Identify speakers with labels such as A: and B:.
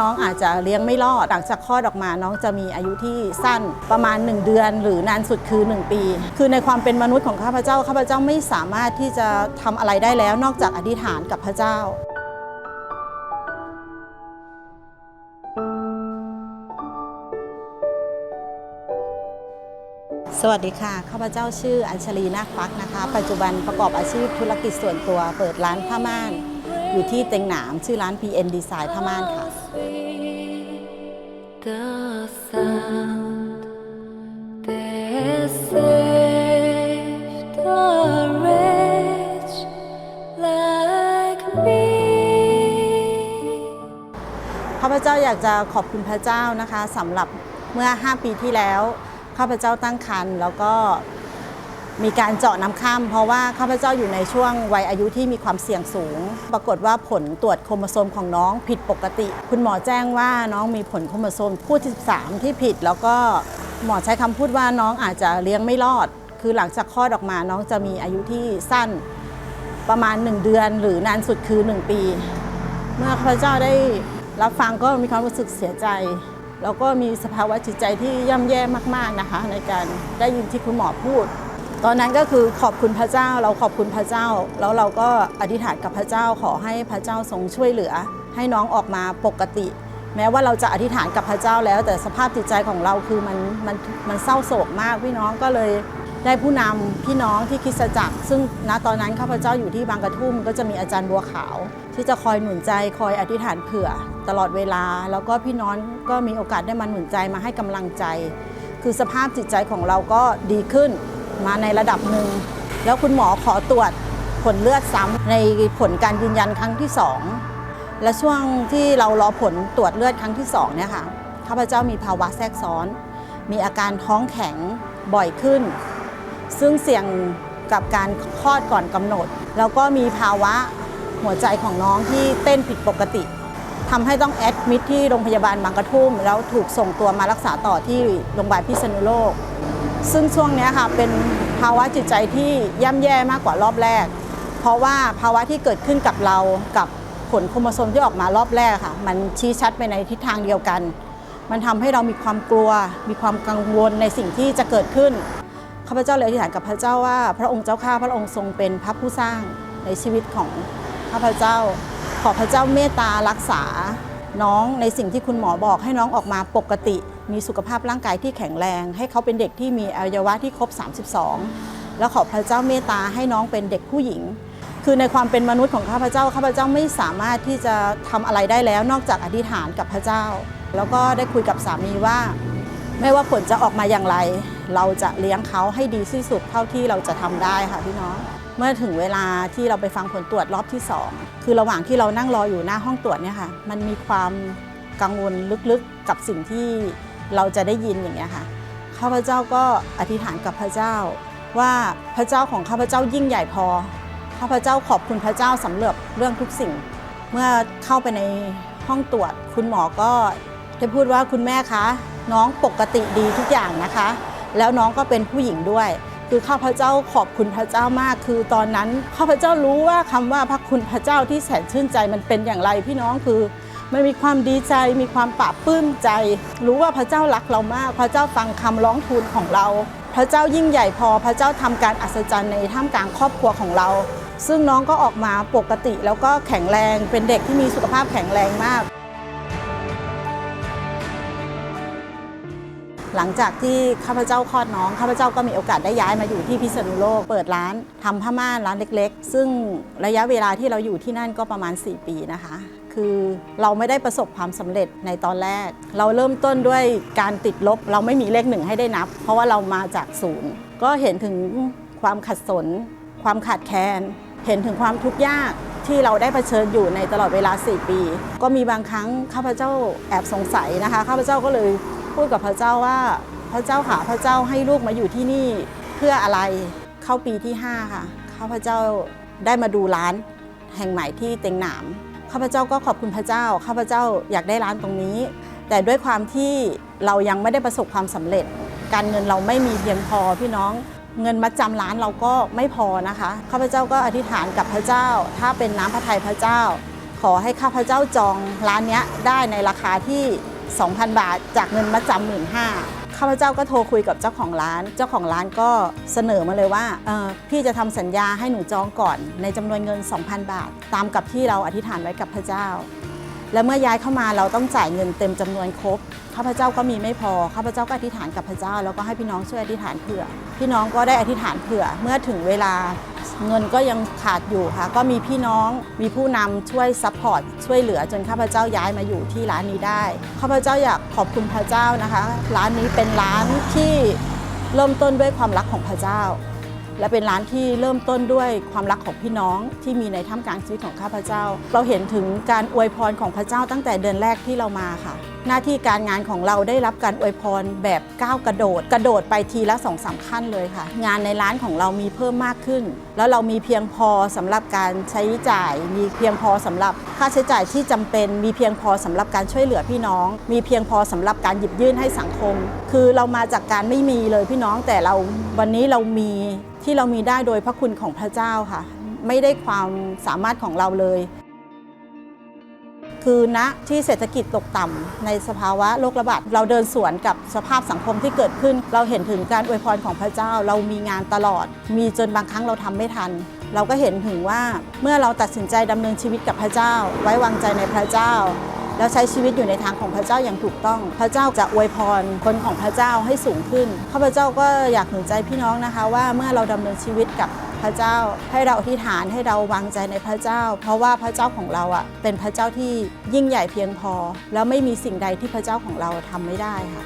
A: น้องอาจจะเลี้ยงไม่รอด หลังจากคลอดออกมา น้องจะมีอายุที่สั้นประมาณ 1 เดือน หรือนานสุดคือ 1 ปี คือในความเป็นมนุษย์ของข้าพเจ้าข้าพเจ้าไม่สามารถที่จะทำอะไรได้แล้ว นอกจากอธิษฐานกับพระเจ้าสวัสดีค่ะข้าพเจ้าชื่ออัญชลีนาคฟักนะคะ ปัจจุบันประกอบอาชีพธุรกิจส่วนตัว เปิดร้านผ้าม่าน อยู่ที่เต็งหนาม ชื่อร้าน PN Design ผ้าม่านค่ะ
B: The sound that saved a wretch like me.
A: ข้าพเจ้าอยากจะขอบคุณพระเจ้านะคะสำหรับเมื่อ 5 ปีที่แล้ว ข้าพเจ้าตั้งครรภ์แล้วก็ มีการเจาะน้ำข้ามเพราะว่าข้าพเจ้าอยู่ในช่วงวัยอายุที่มีความเสี่ยงสูง ปรากฏว่าผลตรวจโครโมโซมของน้องผิดปกติ คุณหมอแจ้งว่าน้องมีผลโครโมโซมคู่ที่13 ที่ผิด แล้วก็หมอใช้คำพูดว่าน้องอาจจะเลี้ยงไม่รอด คือหลังจากคลอดออกมาน้องจะมีอายุที่สั้นประมาณ 1 เดือน หรือนานสุดคือ 1 ปี เมื่อข้าพเจ้าได้รับฟังก็มีความรู้สึกเสียใจแล้วก็มีสภาวะจิตใจที่ย่ำแย่มาก ๆนะคะ ในการได้ยินที่คุณหมอพูด ตอนนั้นก็คือขอบคุณพระเจ้าเราขอบคุณพระเจ้า แล้วเราก็อธิษฐานกับพระเจ้าขอให้พระเจ้าทรงช่วยเหลือ ให้น้องออกมาปกติ แม้ว่าเราจะอธิษฐานกับพระเจ้าแล้ว แต่สภาพจิตใจของเราคือมันมันมันเศร้าโศกมากพี่น้องก็เลยได้ผู้นำพี่น้องที่คริสตจักร ซึ่งณตอนนั้นข้าพเจ้าอยู่ที่บางกระทุ่ม ก็จะมีอาจารย์บัวขาว ที่จะคอยหนุนใจคอยอธิษฐานเผื่อ ตลอดเวลา แล้วก็พี่น้องก็มีโอกาสได้มาหนุนใจมาให้กำลังใจ คือสภาพจิตใจของเราก็ดีขึ้น มาในระดับหนึ่ง แล้วคุณหมอขอตรวจผลเลือดซ้ำในผลการยืนยันครั้งที่สองและช่วงที่เรารอผลตรวจเลือดครั้งที่สองเนี่ยค่ะข้าพเจ้ามีภาวะแทรกซ้อน มีอาการท้องแข็งบ่อยขึ้น ซึ่งเสี่ยงกับการคลอดก่อนกำหนด แล้วก็มีภาวะหัวใจของน้องที่เต้นผิดปกติทำให้ต้องแอดมิทที่โรงพยาบาลบางกระทุ่ม แล้วถูกส่งตัวมารักษาต่อที่โรงพยาบาลพิษณุโลก ซึ่งช่วงนี้ค่ะเป็นภาวะจิตใจที่ย่ำแย่มากกว่ารอบแรก เพราะว่าภาวะที่เกิดขึ้นกับเรากับผลโครโมโซมที่ออกมารอบแรกค่ะ มันชี้ชัดไปในทิศทางเดียวกัน มันทำให้เรามีความกลัว มีความกังวลในสิ่งที่จะเกิดขึ้นข้าพเจ้าเลยอธิษฐานกับพระเจ้าว่า พระองค์เจ้าข้าพระองค์ทรงเป็นพระผู้สร้างในชีวิตของข้าพเจ้า ขอพระเจ้าเมตตารักษาน้องในสิ่งที่คุณหมอบอกให้น้องออกมาปกติ มีสุขภาพร่างกายที่แข็งแรง ให้เขาเป็นเด็กที่มีอวัยวะที่ครบ 32 แล้วขอพระเจ้าเมตตาให้น้องเป็นเด็กผู้หญิง คือในความเป็นมนุษย์ของข้าพเจ้าข้าพเจ้าไม่สามารถที่จะทำอะไรได้แล้วนอกจากอธิษฐานกับพระเจ้า แล้วก็ได้คุยกับสามีว่า ไม่ว่าผลจะออกมาอย่างไร เราจะเลี้ยงเขาให้ดีที่สุดเท่าที่เราจะทำได้ค่ะพี่น้องเมื่อถึงเวลาที่เราไปฟังผลตรวจรอบที่ 2 คือระหว่างที่เรานั่งรออยู่หน้าห้องตรวจเนี่ยค่ะ มันมีความกังวลลึกๆกับสิ่งที่ เราจะได้ยินอย่างเงี้ยค่ะข้าพเจ้าก็อธิษฐานกับพระเจ้า ว่าพระเจ้าของข้าพเจ้ายิ่งใหญ่พอข้าพเจ้าขอบคุณพระเจ้าสำหรับเรื่องทุกสิ่ง เมื่อเข้าไปในห้องตรวจ คุณหมอก็ได้พูดว่าคุณแม่คะ น้องปกติดีทุกอย่างนะคะ แล้วน้องก็เป็นผู้หญิงด้วย คือข้าพเจ้าขอบคุณพระเจ้ามาก คือตอนนั้นข้าพเจ้ารู้ว่าคำว่าพระคุณพระเจ้าที่แสนชื่นใจมันเป็นอย่างไรพี่น้องคือ มันมีความดีใจมีความปลาบปลื้มใจ รู้ว่าพระเจ้ารักเรามาก พระเจ้าฟังคำร้องทูลของเรา พระเจ้ายิ่งใหญ่พอพระเจ้าทำการอัศจรรย์ในท่ามกลางครอบครัวของเรา ซึ่งน้องก็ออกมาปกติแล้วก็แข็งแรงเป็นเด็กที่มีสุขภาพแข็งแรงมาก หลังจากที่ข้าพเจ้าคลอดน้องข้าพเจ้าก็มีโอกาสได้ย้ายมาอยู่ที่พิษณุโลกเปิดร้านทำผ้าม่านร้านเล็ก ๆ ซึ่งระยะเวลาที่เราอยู่ที่นั่นก็ประมาณ 4 ปีนะคะ คือเราไม่ได้ประสบความสำเร็จในตอนแรก เราเริ่มต้นด้วยการติดลบ เราไม่มีเลขหนึ่งให้ได้นับ เพราะว่าเรามาจากศูนย์ก็เห็นถึงความขัดสน ความขาดแคลนเห็นถึงความทุกข์ยากที่เราได้เผชิญอยู่ในตลอดเวลา 4 ปี ก็มีบางครั้งข้าพเจ้าแอบสงสัยนะคะ ข้าพเจ้าก็เลย พูดกับพระเจ้าว่าพระเจ้าค่ะพระเจ้าให้ลูกมาอยู่ที่นี่เพื่ออะไรเข้าปีที่5ค่ะข้าพเจ้าได้มาดูร้านแห่งใหม่ที่เต็งหนามข้าพเจ้าก็ขอบคุณพระเจ้าข้าพเจ้าอยากได้ร้านตรงนี้ แต่ด้วยความที่เรายังไม่ได้ประสบความสำเร็จ การเงินเราไม่มีเพียงพอพี่น้องเงินมัดจำร้านเราก็ไม่พอนะคะข้าพเจ้าก็อธิษฐานกับพระเจ้า ถ้าเป็นน้ำพระทัยพระเจ้า ขอให้ข้าพเจ้าจองร้านนี้ได้ในราคาที่ 2,000 บาท จากเงินมัดจำหมื่นห้าข้าพเจ้าก็โทรคุยกับเจ้าของร้าน เจ้าของร้านก็เสนอมาเลยว่าพี่จะทำสัญญาให้หนูจองก่อน ในจำนวนเงิน 2,000 บาท ตามกับที่เราอธิษฐานไว้กับพระเจ้า และเมื่อย้ายเข้ามาเราต้องจ่ายเงินเต็มจำนวนครบข้าพเจ้าก็มีไม่พอข้าพเจ้าก็อธิษฐานกับพระเจ้า แล้วก็ให้พี่น้องช่วยอธิษฐานเผื่อ พี่น้องก็ได้อธิษฐานเผื่อเมื่อถึงเวลา เงินก็ยังขาดอยู่ค่ะ ก็มีพี่น้องมีผู้นำช่วยซัพพอร์ตช่วยเหลือจนข้าพเจ้าย้ายมาอยู่ที่ร้านนี้ได้ข้าพเจ้าอยากขอบคุณพระเจ้านะคะ ร้านนี้เป็นร้านที่เริ่มต้นด้วยความรักของพระเจ้า และเป็นร้านที่เริ่มต้นด้วยความรักของพี่น้องที่มีในท่ามกลางชีวิตของข้าพเจ้า เราเห็นถึงการอวยพรของพระเจ้าตั้งแต่เดือนแรกที่เรามาค่ะ หน้าที่การงานของเราได้รับการอวยพรแบบก้าวกระโดด กระโดดไปทีละสองสามขั้นเลยค่ะ งานในร้านของเรามีเพิ่มมากขึ้น แล้วเรามีเพียงพอสำหรับการใช้จ่าย มีเพียงพอสำหรับค่าใช้จ่ายที่จำเป็น มีเพียงพอสำหรับการช่วยเหลือพี่น้อง มีเพียงพอสำหรับการหยิบยื่นให้สังคม คือเรามาจากการไม่มีเลยพี่น้องแต่เราวันนี้เรามีที่เรามีได้โดยพระคุณของพระเจ้าค่ะ ไม่ได้ความสามารถของเราเลย คือณที่เศรษฐกิจตกต่ำในสภาวะโรคระบาดเราเดินสวนกับสภาพสังคมที่เกิดขึ้น เราเห็นถึงการอวยพรของพระเจ้า เรามีงานตลอด มีจนบางครั้งเราทำไม่ทัน เราก็เห็นถึงว่าเมื่อเราตัดสินใจดำเนินชีวิตกับพระเจ้า ไว้วางใจในพระเจ้า แล้วใช้ชีวิตอยู่ในทางของพระเจ้าอย่างถูกต้อง พระเจ้าจะอวยพรคนของพระเจ้าให้สูงขึ้นข้าพเจ้าก็อยากหนุนใจพี่น้องนะคะว่าเมื่อเราดำเนินชีวิตกับ พระเจ้า ให้เราอธิษฐานให้เราวางใจในพระเจ้า เพราะว่าพระเจ้าของเราอะเป็นพระเจ้าที่ยิ่งใหญ่เพียงพอ แล้วไม่มีสิ่งใดที่พระเจ้าของเราทำไม่ได้ค่ะ